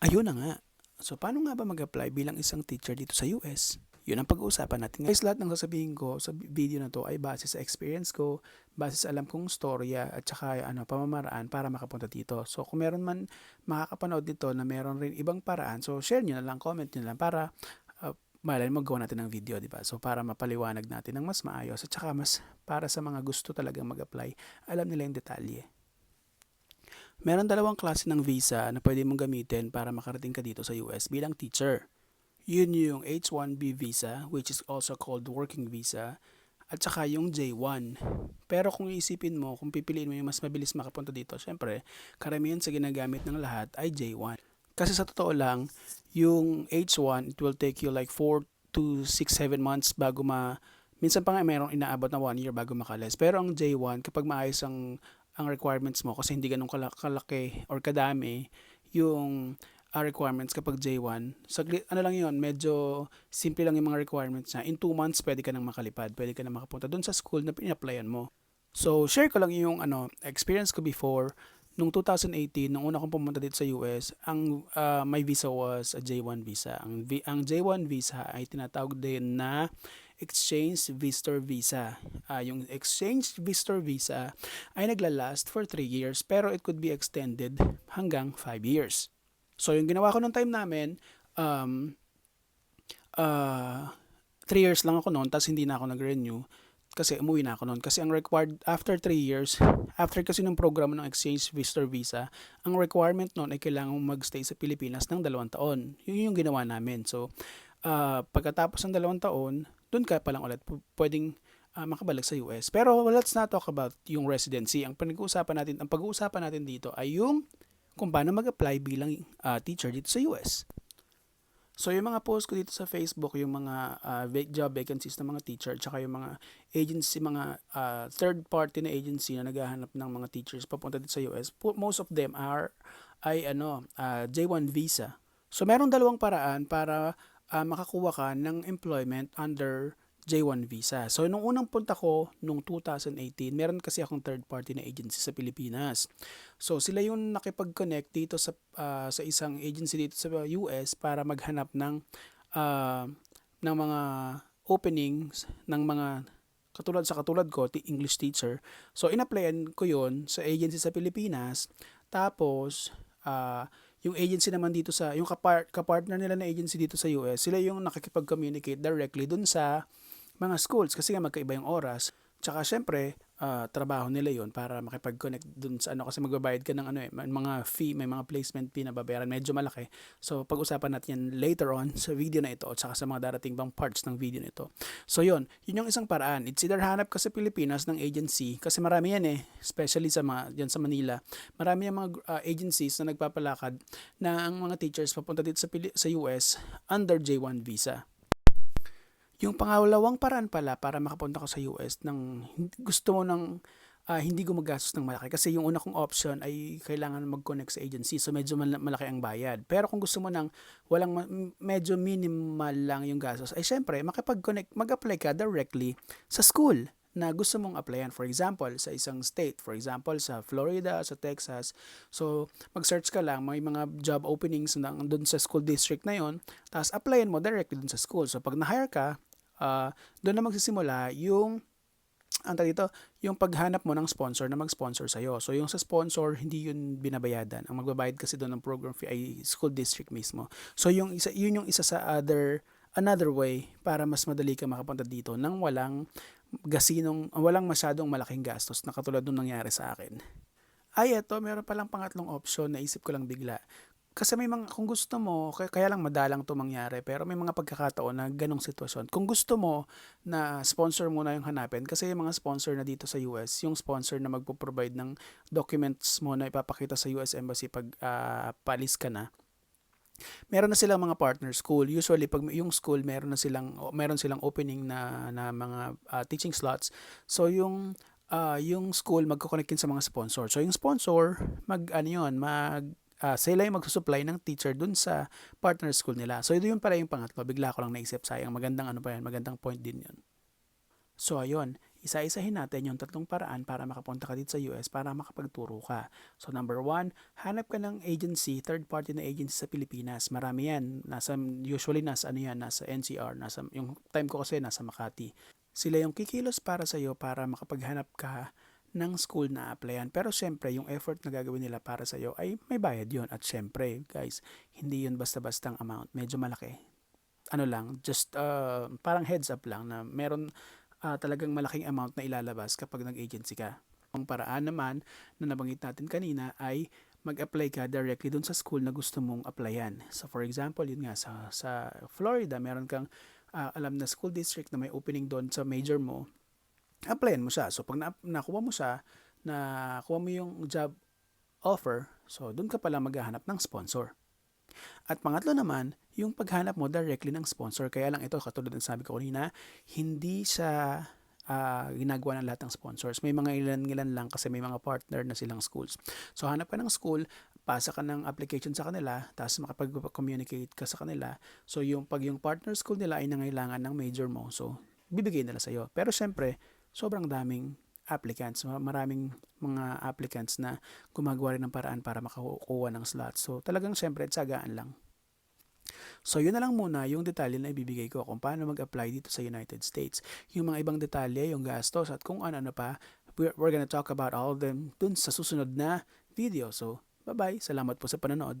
Ayun na nga. So, paano nga ba mag-apply bilang isang teacher dito sa US? Yun ang pag-uusapan natin. Guys, lahat ng sasabihin ko sa video na to ay base sa experience ko, base sa alam kong storya at saka ano, pamamaraan para makapunta dito. So, kung meron man makakapanood nito na meron rin ibang paraan, so share nyo na lang, comment nyo na lang para uh, malay mo gawa natin ng video, di ba? So, para mapaliwanag natin ng mas maayos at saka mas para sa mga gusto talagang mag-apply, alam nila yung detalye. Meron dalawang klase ng visa na pwede mong gamitin para makarating ka dito sa US bilang teacher. Yun yung H-1B visa, which is also called working visa, at saka yung J-1. Pero kung iisipin mo, kung pipiliin mo yung mas mabilis makapunta dito, syempre, karamihan sa ginagamit ng lahat ay J-1. Kasi sa totoo lang, yung H1, it will take you like 4 to 6, 7 months bago ma... Minsan pa nga mayroong inaabot na 1 year bago makalis. Pero ang J1, kapag maayos ang, ang requirements mo, kasi hindi ganun kala- kalaki or kadami yung uh, requirements kapag J1, saglit, ano lang yun, medyo simple lang yung mga requirements na in 2 months pwede ka nang makalipad, pwede ka nang makapunta dun sa school na pinaplayan mo. So, share ko lang yung ano, experience ko before nung 2018, nung una kong pumunta dito sa US, ang uh, my visa was a J1 visa. Ang, ang J1 visa ay tinatawag din na exchange visitor visa. Uh, yung exchange visitor visa ay nagla-last for 3 years pero it could be extended hanggang 5 years. So yung ginawa ko nung time namin, um, uh, 3 years lang ako noon tapos hindi na ako nag-renew kasi umuwi na ako noon. Kasi ang required, after 3 years, after kasi ng program ng exchange visitor visa, ang requirement noon ay kailangan mong magstay sa Pilipinas ng dalawang taon. Yun yung ginawa namin. So, uh, pagkatapos ng dalawang taon, doon ka pa lang ulit pwedeng uh, makabalik sa US. Pero let's not talk about yung residency. Ang pinag-uusapan natin, ang pag-uusapan natin dito ay yung kung paano mag-apply bilang uh, teacher dito sa US. So yung mga post ko dito sa Facebook, yung mga uh, job vacancies ng mga teacher, tsaka yung mga agency, mga uh, third party na agency na naghahanap ng mga teachers papunta dito sa US, most of them are ay ano, uh, J1 visa. So meron dalawang paraan para uh, makakuha ka ng employment under J1 visa. So nung unang punta ko nung 2018, meron kasi akong third party na agency sa Pilipinas. So sila yung nakipag-connect dito sa uh, sa isang agency dito sa US para maghanap ng uh, ng mga openings ng mga katulad sa katulad ko, English teacher. So in-applyan ko 'yon sa agency sa Pilipinas. Tapos uh, yung agency naman dito sa yung kapar, kapartner nila na agency dito sa US, sila yung nakikipag-communicate directly dun sa mga schools kasi nga magkaiba yung oras. Tsaka syempre, uh, trabaho nila yon para makipag-connect dun sa ano kasi magbabayad ka ng ano eh, mga fee, may mga placement fee na babayaran, medyo malaki. So pag-usapan natin yan later on sa video na ito at saka sa mga darating bang parts ng video nito. So yon, yun yung isang paraan. It's either hanap ka sa Pilipinas ng agency kasi marami yan eh, especially sa mga yan sa Manila. Marami yung mga uh, agencies na nagpapalakad na ang mga teachers papunta dito sa Pili- sa US under J1 visa. Yung pangalawang paraan pala para makapunta ka sa US ng gusto mo ng uh, hindi gumagastos ng malaki kasi yung una kong option ay kailangan mag-connect sa agency so medyo malaki ang bayad. Pero kung gusto mo ng walang medyo minimal lang yung gastos ay syempre makipag-connect, mag-apply ka directly sa school na gusto mong applyan. For example, sa isang state. For example, sa Florida, sa Texas. So, mag-search ka lang. May mga job openings na doon sa school district na yon Tapos, applyan mo directly doon sa school. So, pag na-hire ka, uh, doon na magsisimula yung ang dito, yung paghanap mo ng sponsor na mag-sponsor sa iyo. So yung sa sponsor, hindi yun binabayadan. Ang magbabayad kasi doon ng program fee ay school district mismo. So yung isa yun yung isa sa other another way para mas madali ka makapunta dito nang walang gasinong walang masyadong malaking gastos na katulad nung nangyari sa akin. Ay, eto, meron palang pangatlong option na isip ko lang bigla kasi may mga, kung gusto mo, kaya, lang madalang to mangyari, pero may mga pagkakataon na ganong sitwasyon. Kung gusto mo na sponsor muna yung hanapin, kasi yung mga sponsor na dito sa US, yung sponsor na magpo-provide ng documents mo na ipapakita sa US Embassy pag uh, palis ka na, meron na silang mga partner school. Usually pag yung school meron na silang meron silang opening na na mga uh, teaching slots. So yung uh, yung school magko-connect sa mga sponsor. So yung sponsor mag ano yun, mag uh, sila yung magsusupply ng teacher dun sa partner school nila. So, ito yung pala yung pangatlo. Bigla ko lang naisip, sayang, magandang ano pa yan, magandang point din yun. So, ayun. isa-isahin natin yung tatlong paraan para makapunta ka dito sa US para makapagturo ka. So number one, hanap ka ng agency, third party na agency sa Pilipinas. Marami yan. Nasa, usually nasa ano yan, nasa NCR. Nasa, yung time ko kasi nasa Makati. Sila yung kikilos para sa'yo para makapaghanap ka ng school na applyan. Pero syempre, yung effort na gagawin nila para sa'yo ay may bayad yon At syempre, guys, hindi yun basta-bastang amount. Medyo malaki. Ano lang, just uh, parang heads up lang na meron ah, talagang malaking amount na ilalabas kapag nag-agency ka. Ang paraan naman na nabanggit natin kanina ay mag-apply ka directly dun sa school na gusto mong applyan. So for example, yun nga sa, sa Florida, meron kang ah, alam na school district na may opening doon sa major mo, applyan mo siya. So pag na, nakuha mo siya, nakuha mo yung job offer, so doon ka pala maghahanap ng sponsor. At pangatlo naman, yung paghanap mo directly ng sponsor. Kaya lang ito, katulad ng sabi ko kanina, hindi sa ah, ginagawa ng lahat ng sponsors. May mga ilan-ilan lang kasi may mga partner na silang schools. So hanap ka ng school, pasa ka ng application sa kanila, tapos makapag-communicate ka sa kanila. So yung pag yung partner school nila ay nangailangan ng major mo, so bibigay nila sa'yo. Pero syempre, sobrang daming applicants. Ma- Maraming mga applicants na gumagawa rin ng paraan para makakuha ng slot. So talagang syempre, tsagaan lang. So yun na lang muna yung detalye na ibibigay ko kung paano mag-apply dito sa United States. Yung mga ibang detalye, yung gastos at kung ano-ano pa, we're, we're gonna talk about all of them dun sa susunod na video. So bye-bye, salamat po sa panonood.